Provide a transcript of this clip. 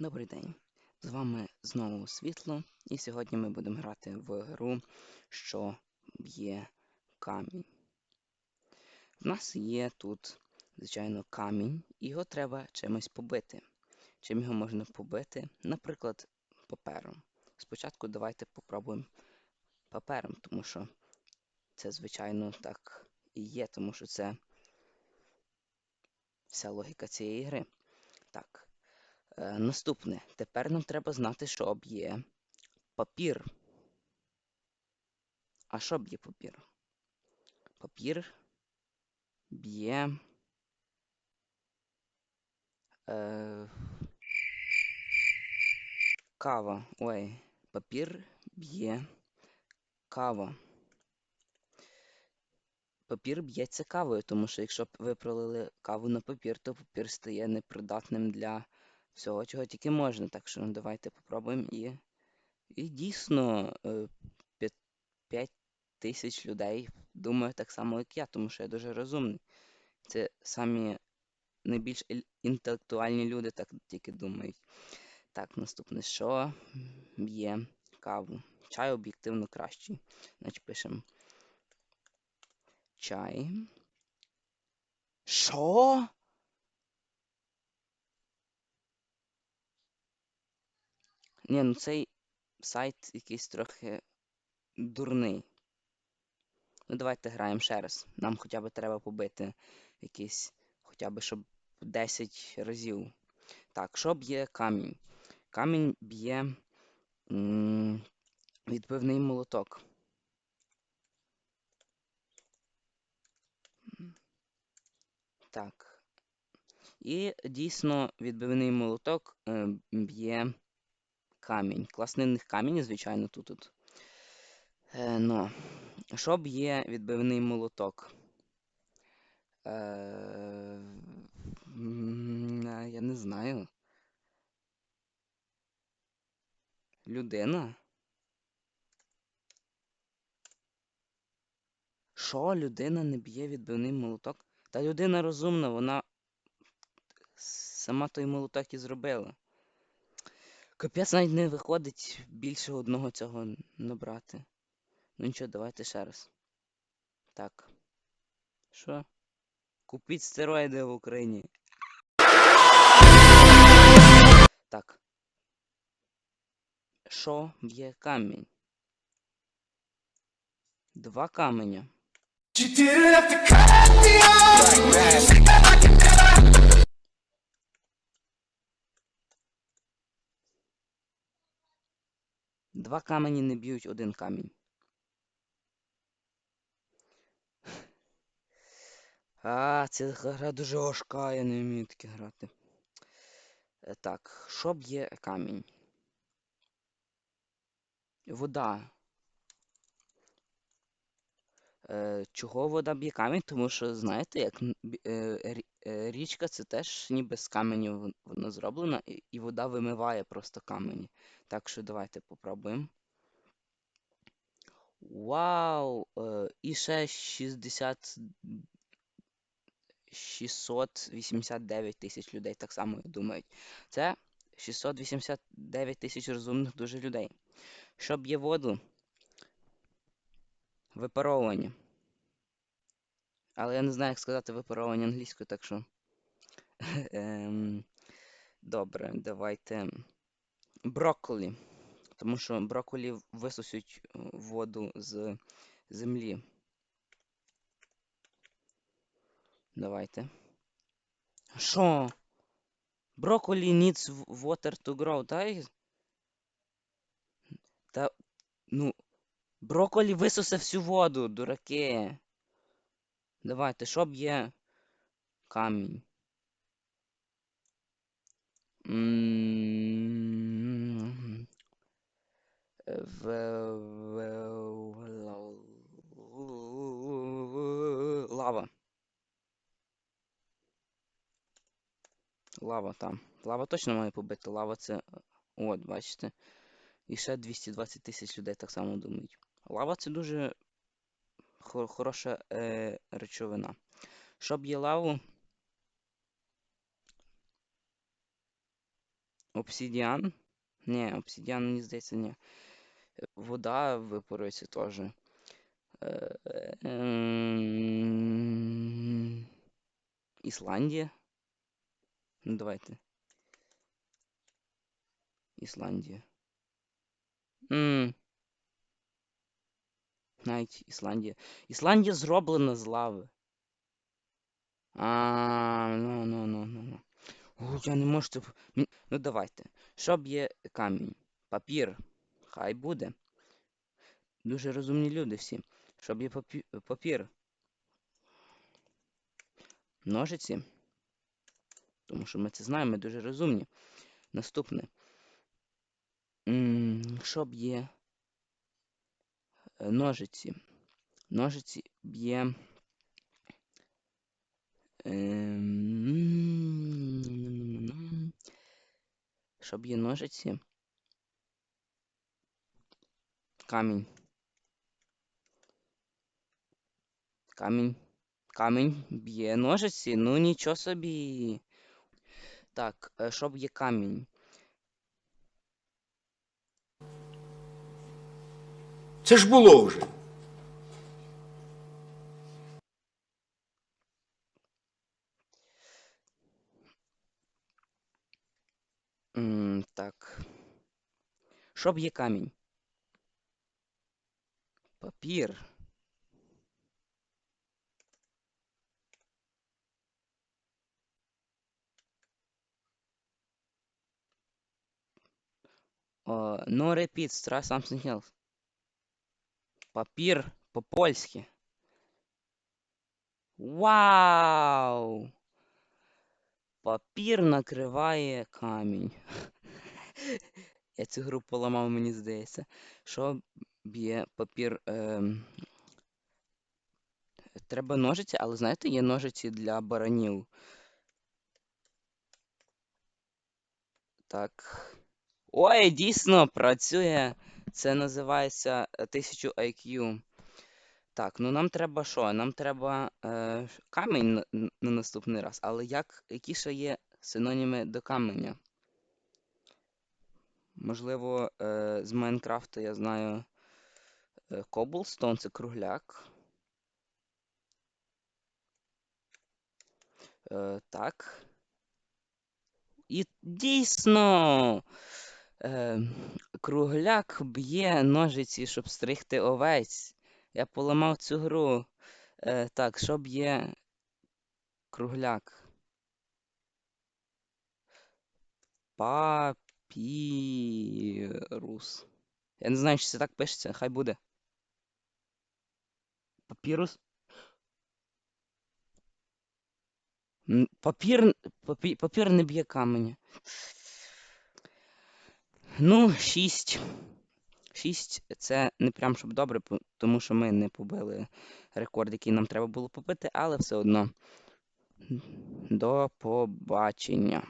Добрий день! З вами знову світло, і сьогодні ми будемо грати в гру, що б'є камінь. В нас є тут, звичайно, камінь, і його треба чимось побити. Чим його можна побити? Наприклад, папером. Спочатку давайте попробуємо папером, тому що це, звичайно, так і є, тому що це вся логіка цієї гри. Так. Е, Наступне. Тепер нам треба знати, що б'є папір. А що б'є папір? Папір б'є. Е... Кава. Ой, папір б'є кава. Папір б'ється кавою, тому що якщо ви пролили каву на папір, то папір стає непридатним для всього, чого тільки можна. Так що давайте попробуємо і. І дійсно 5 тисяч людей думає так само, як я, тому що я дуже розумний. Це самі найбільш інтелектуальні люди так тільки думають. Так, наступне, що б'є каву. Чай об'єктивно кращий. Значить пишемо. Чай. Що? Ні, ну цей сайт якийсь трохи дурний. Ну, давайте граємо ще раз. Нам хоча б треба побити якийсь, хоча б щоб 10 разів. Так, що б'є камінь? Камінь б'є відбивний молоток. Так. І дійсно відбивний молоток е, б'є камінь. Класний в них камінь, звичайно, тут. тут. Е, но. Що б'є відбивний молоток? Е, я не знаю. Людина? Що людина не б'є відбивний молоток? Та людина розумна, вона сама той молоток і зробила. Капець навіть не виходить більше одного цього набрати. Ну нічого, давайте ще раз. Так. Що? Купіть стероїди в Україні. Так. Що б'є камінь? Два каменя. To cut Два камені не б'ють один камінь. А, ця гра дуже важка, я не вмію таке грати. Е, Так, що б'є камінь? Вода. Е, чого вода б'є камінь? Тому що, знаєте, як е, річка це теж ніби з каменю вон- вона зроблена, і, вода вимиває просто камені. Так що давайте попробуємо. Вау! Е, і ще 60... 689 тисяч людей так само думають. Це 689 тисяч розумних дуже людей. Що б'є воду? Випаровування. Але я не знаю, як сказати випаровування англійською, так що. Ем, Добре, давайте. Брокколі. Тому що брокколі висосуть е, воду з землі. Давайте. Що? Брокколі needs water to grow, та? Та. Ну. Брокколі висосе всю воду, дураки. Давайте, що б'є камінь? Лава. Лава там. Лава точно має побити. Лава це. От, бачите. І ще 220 тисяч людей так само думають. Лава це дуже хороша е, речовина. Щоб лаву. Обсидіан? Ні, обсидіан, мені здається, ні. Вода випарується теж. Е, ем, Ісландія? Ну, давайте. Ісландія. М. Навіть Ісландія. Ісландія зроблена з лави. А, ну, ну, ну, ну, ну. Я не можу це. Ну давайте. Щоб є камінь? Папір. Хай буде. Дуже розумні люди всі. Щоб є папі... папір. Ножиці. Тому що ми це знаємо, ми дуже розумні. Наступне. М, Щоб є е, ножиці. Ножиці б'є. Ем, Щоб є ножиці. Камінь. Камінь. Камінь б'є ножиці. Ну нічого собі. Так, е, щоб є камінь. Це ж було вже. М, Так. Щоб є камінь. Папір. О, no repeats, try something else. Папір по-польськи. Вау! Папір накриває камінь. Я цю гру поламав, мені здається. Що б'є папір. ем, Треба ножиці, але знаєте, є ножиці для баранів. Так. Ой, дійсно працює. Це називається е, 1000 IQ. Так, ну нам треба що? Нам треба е, камінь на, на наступний раз. Але як, які ще є синоніми до каменя? Можливо, е, з Майнкрафту я знаю е, Cobblestone це кругляк. Е, так. І дійсно. Е, кругляк б'є ножиці, щоб стригти овець. Я поламав цю гру. Е, так, що б'є кругляк? Папірус. Я не знаю, чи це так пишеться, хай буде. Папірус? Папір, папі, папір не б'є каменя. Ну, шість. Шість це не прям щоб добре, тому що ми не побили рекорд, який нам треба було побити, але все одно. До побачення.